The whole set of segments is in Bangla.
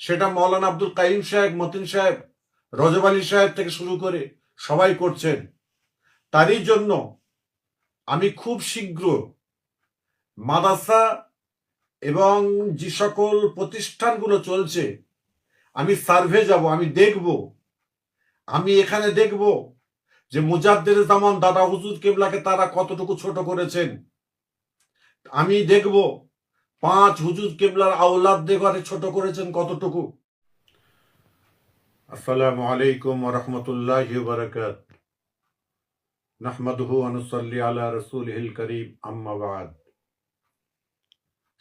সেটা মৌলানা আব্দুল কাইম সাহেব, মতিন সাহেব, রজব আলী সাহেব থেকে শুরু করে সবাই করছেন। তারই জন্য আমি খুব শীঘ্র মাদ্রাসা এবং যে সকল প্রতিষ্ঠানগুলো চলছে, আমি সার্ভে যাব, আমি দেখব। আমি এখানে দেখব যে মুজাদ্দের জামান দাদা হুজুর কেবলাকে তারা কতটুকু ছোট করেছেন। আমি দেখব পাঁচ হুজুর কেবলার আওলাদদের ঘরে ছোট করেছেন কতটুকু? আসসালামু আলাইকুম রহমতুল্লাহ বারাকাত। নাহমাদুহু আনুসাল্লি আলা রসুলহিল করিম আম্মাবাদ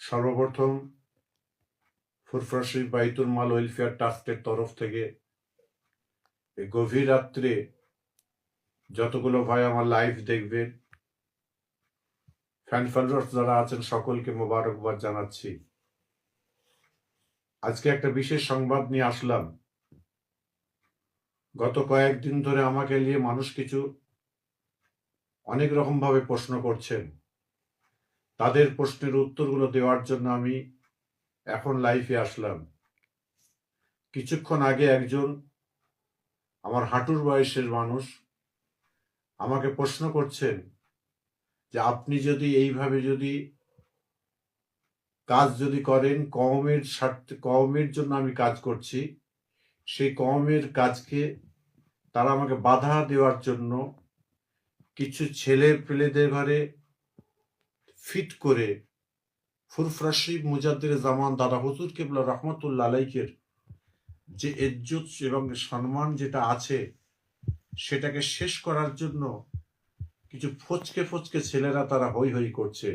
সর্বপ্রথম ফুরফরাশি বাইতুল মাল ওয়েলফেয়ার ট্রাস্টের তরফ থেকে এই গভীর রাত্রে যতগুলো ভাই আমার লাইভ দেখবেন ফ্যান ফলোয়ার্স যারা আছেন, সকলকে মোবারকবাদ জানাচ্ছি। আজকে একটা বিশেষ সংবাদ নিয়ে আসলাম। গত কয়েকদিন ধরে আমাকে নিয়ে মানুষ কিছু অনেক রকম ভাবে প্রশ্ন করছেন। তাদের প্রশ্নের উত্তরগুলো দেওয়ার জন্য আমি এখন লাইফে আসলাম। কিছুক্ষণ আগে একজন আমার হাঁটুর বয়সের মানুষ আমাকে প্রশ্ন করছেন যে আপনি যদি এইভাবে যদি কাজ যদি করেন কমের স্বার্থে কমের জন্য আমি কাজ করছি, সেই কমের কাজকে তারা আমাকে বাধা দেওয়ার জন্য কিছু ছেলে পেলেদের ঘরে ফিট করে ফুরফরাশি মুজাদ্দের জামান দাদা হুজুর কেবলা রহমতুল্লা আলাইকের যে ইজ্জত এবং সম্মান যেটা আছে, সেটাকে শেষ করার জন্য কিছু ফচকে ফচকে ছেলেরা তারা হই হই করছে।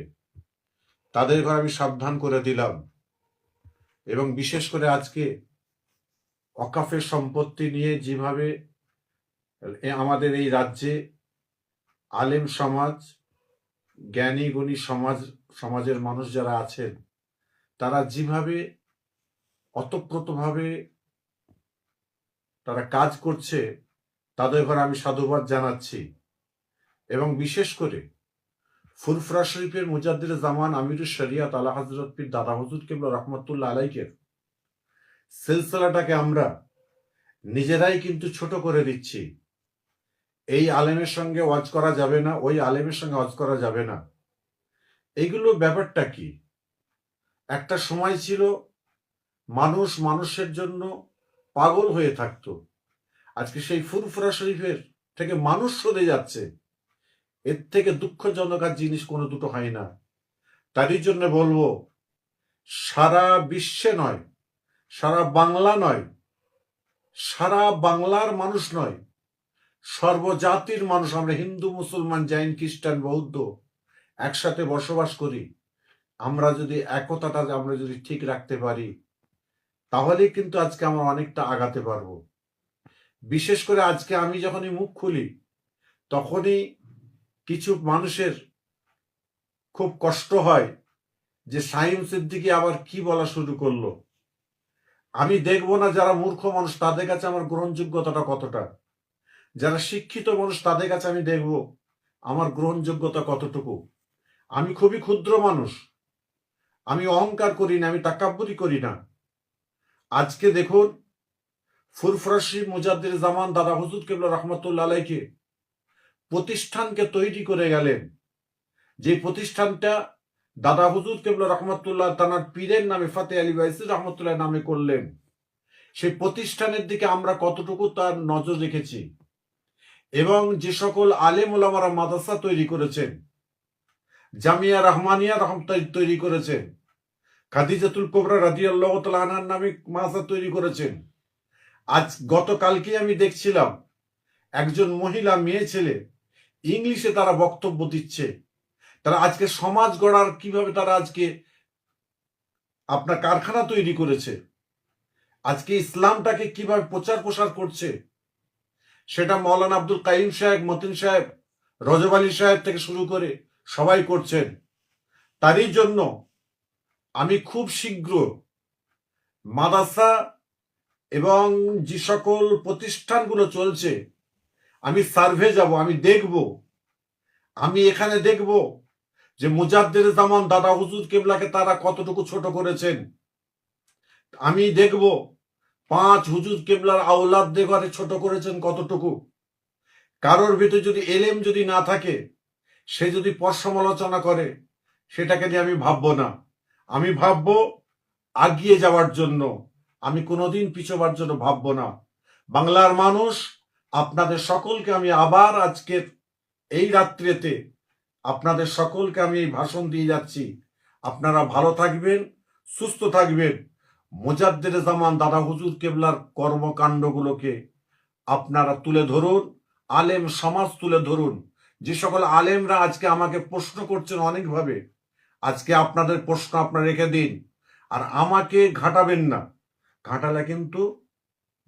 তাদের ঘরে আমি সাবধান করে দিলাম। এবং বিশেষ করে আজকে অকাফের সম্পত্তি নিয়ে যেভাবে আমাদের এই রাজ্যে আলেম সমাজ, জ্ঞানী, গুণী সমাজ, সমাজের মানুষ যারা আছেন, তারা যেভাবে অতপ্রতভাবে তারা কাজ করছে, তাদের ঘরে আমি সাধুবাদ জানাচ্ছি। এবং বিশেষ করে ফুরফরা শরীফের মুজাদ্দির জামান আমিরুল শরিয়াত আলা হজরত পীর দাদা হুজুর কেবল রহমতুল্লাহ আলাইকের সিলসিলাটাকে আমরা নিজেরাই কিন্তু ছোট করে দিচ্ছি। এই আলেমের সঙ্গে ওয়াজ করা যাবে না, ওই আলেমের সঙ্গে ওয়াজ করা যাবে না। এইগুলো ব্যাপারটা কি? একটা সময় ছিল মানুষ মানুষের জন্য পাগল হয়ে থাকতো। আজকে সেই ফুরফুরা শরীফের থেকে মানুষ সরে যাচ্ছে। এর থেকে দুঃখজনক আর জিনিস কোনো দুটো হয় না। তারই জন্য বলব, সারা বিশ্বে নয়, সারা বাংলা নয়, সারা বাংলার মানুষ নয়, সর্বজাতির মানুষ, আমরা হিন্দু, মুসলমান, জৈন, খ্রিস্টান, বৌদ্ধ একসাথে বসবাস করি। আমরা যদি একতাটা আমরা যদি ঠিক রাখতে পারি তাহলে কিন্তু আজকে আমরা অনেকটা আগাতে পারব। বিশেষ করে আজকে আমি যখনই মুখ খুলি, তখনই কিছু মানুষের খুব কষ্ট হয় যে সাইম সিদ্দিকি আবার কি বলা শুরু করল। আমি দেখব না যারা মূর্খ মানুষ, তাদের কাছে আমার গ্রহণযোগ্যতাটা কতটা। যারা শিক্ষিত মানুষ, তাদের কাছে আমি দেখব আমার গ্রহণযোগ্যতা কতটুকু। আমি খুবই ক্ষুদ্র মানুষ। আমি অহংকার করি না, আমি তাকাব্বুরি করি না। আজকে দেখুন ফুরফরাশি মুজাদ্দির জামান দাদা হুজুর কেবল রহমতুল্লা আলাইকে প্রতিষ্ঠানকে তৈরি করে গেলেন। যে প্রতিষ্ঠানটা দাদা হুজুর কেবল রহমতুল্লাহ তানার পীরের নামে ফাতে আলী বাইসির রহমতুল্লাহ নামে করলেন। সেই প্রতিষ্ঠানের দিকে আমরা কতটুকু তার নজর রেখেছি এবং যে সকল আলেম ওলামারা মাদ্রাসা তৈরি করেছেন, জামিয়া রহমানিয়া রহম তৈরি করেছেন, খাদিজাতুল কোবরা রাজি আল্লাহ নামে মাদ্রাসা তৈরি করেছেন। আজ গতকালকে আমি দেখছিলাম, একজন মহিলা মেয়ে ছেলে ইংলিশে তারা বক্তব্য দিচ্ছে। তারা আজকে সমাজ গড়ার কীভাবে তারা আজকে আপনার কারখানা তৈরি করেছে, আজকে ইসলামটাকে কীভাবে প্রচার প্রসার করছে, সেটা মৌলানা আব্দুল কাইম সাহেব, মতিন সাহেব, রজব আলী সাহেব থেকে শুরু করে সবাই করছেন। তারই জন্য আমি খুব শীঘ্র মাদাসা এবং যে সকল প্রতিষ্ঠানগুলো চলছে আমি সার্ভে যাব, আমি দেখব। আমি এখানে দেখব যে মুজাদ্দের জামান দাদা হুজুর কেবলাকে তারা কতটুকু ছোট করেছেন। আমি দেখব পাঁচ হুজুর কেবলার আওলাদ ঘরে ছোট করেছেন কতটুকু। কারোর ভিতরে যদি এলেম যদি না থাকে, সে যদি পর সমালোচনা করে, সেটাকে নিয়ে আমি ভাববো না। আমি ভাববো আগিয়ে যাওয়ার জন্য। আমি কোনোদিন পিছোবার জন্য ভাববো না। বাংলার মানুষ আপনাদের সকলকে আমি আবার আজকের এই রাত্রিতে আপনাদের সকলকে আমি এই ভাষণ দিয়ে যাচ্ছি। আপনারা ভালো থাকবেন, সুস্থ থাকবেন। মোজাদ্দের জামান দাদা হুজুর কেবলার কর্মকাণ্ডগুলোকে আপনারা তুলে ধরুন, আলেম সমাজ তুলে ধরুন। যে সকল আলেমরা আজকে আমাকে প্রশ্ন করছেন অনেকভাবে, আজকে আপনাদের প্রশ্ন আপনারা রেখে দিন। আর আমাকে ঘাটাবেন না। ঘাটালে কিন্তু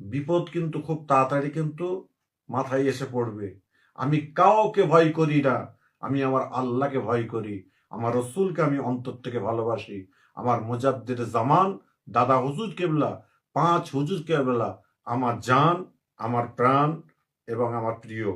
বিপদ কিন্তু খুব তাড়াতাড়ি কিন্তু মাথায় এসে পড়বে। আমি কাউকে ভয় করি না। আমি আমার আল্লাহকে ভয় করি। আমার রসুলকে আমি অন্তর থেকে ভালোবাসি। আমার মোজাদ্দের জামান, দাদা হুজুর কেবলা, পাঁচ হুজুর কেবলা, আমার জান, আমার প্রাণ এবং আমার প্রিয়।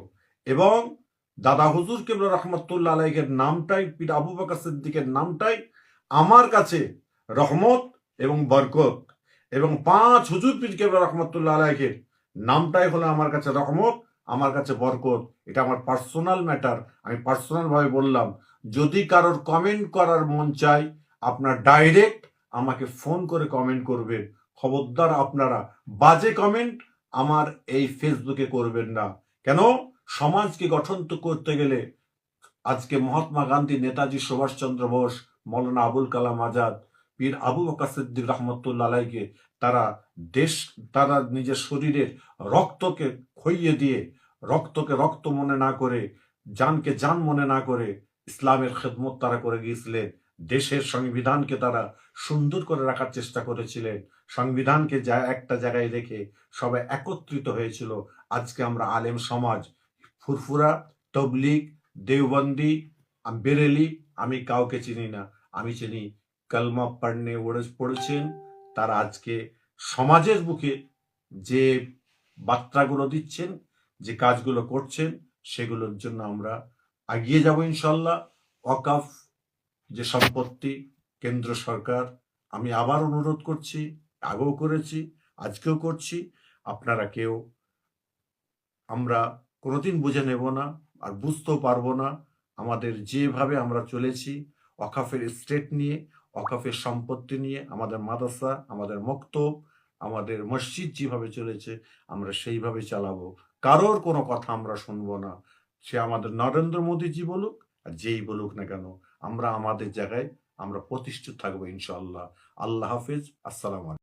এবং দাদা হুজুর কেবলা রহমতুল্লাহ আলাইকের নামটাই, পীর আবু বকর সিদ্দিকের নামটাই আমার কাছে রহমত এবং বরকত। এবং পাঁচ হুজুর পীর কেবলা রহমতুল্লাহ আলাইকের নামটাই হলো আমার কাছে রহমত, আমার কাছে বরকত। এটা আমার পার্সোনাল ম্যাটার আমি পার্সোনাল ভাবে বললাম, যদি কারোর কমেন্ট করার মন চাই, আপনার ডাইরেক্ট আমাকে ফোন করে কমেন্ট করবেন খবরদার আপনারা, বাজে কমেন্ট আমার এই ফেসবুকে করবেন না। কেন? সমাজকে গঠন করতে গেলে আজকে মহাত্মা গান্ধী, নেতাজি সুভাষচন্দ্র বোস, মৌলানা আবুল কালাম আজাদ পীর আবু বকর সিদ্দিক রহমতুল্লাহ আলাইকে তারা দেশ, তারা নিজের শরীরের রক্তকে খইয়ে দিয়ে, রক্তকে রক্ত মনে না করে, জানকে জান মনে না করে ইসলামের খেদমত তারা করে গিয়েছিলেন। দেশের সংবিধানকে তারা সুন্দর করে রাখার চেষ্টা করেছিলেন। সংবিধানকে যা একটা জায়গায় রেখে সবাই একত্রিত হয়েছিল। আজকে আমরা আলেম সমাজ, ফুরফুরা, তবলিগ, দেওবন্দি, বেরেলি, আমি কাউকে চিনি না, আমি চিনি কলমা পড়নে ওড়ে- পড়েছেন। তারা আজকে সমাজের বুকে যে বার্তাগুলো দিচ্ছেন, যে কাজগুলো করছেন, সেগুলোর জন্য আমরা এগিয়ে যাব ইনশাল্লাহ ওয়াকাফ, যে সম্পত্তি, কেন্দ্র সরকার, আমি আবার অনুরোধ করছি, আগেও করেছি, আজকেও করছি। আপনারা কেউ, আমরা কোনোদিন বুঝে নেব না আর বুঝতেও পারব না। আমাদের যেভাবে আমরা চলেছি অকাফের স্টেট নিয়ে অকাফের সম্পত্তি নিয়ে, আমাদের মাদ্রাসা, আমাদের মক্তব, আমাদের মসজিদ যেভাবে চলেছে, আমরা সেইভাবে চালাবো। কারোর কোনো কথা আমরা শুনব না। সে আমাদের নরেন্দ্র মোদীজি বলুক আর যেই বলুক না কেন, আমরা আমাদের জায়গায় আমরা প্রতিষ্ঠিত থাকব ইনশাল্লাহ আল্লাহ হাফিজ। আসসালাম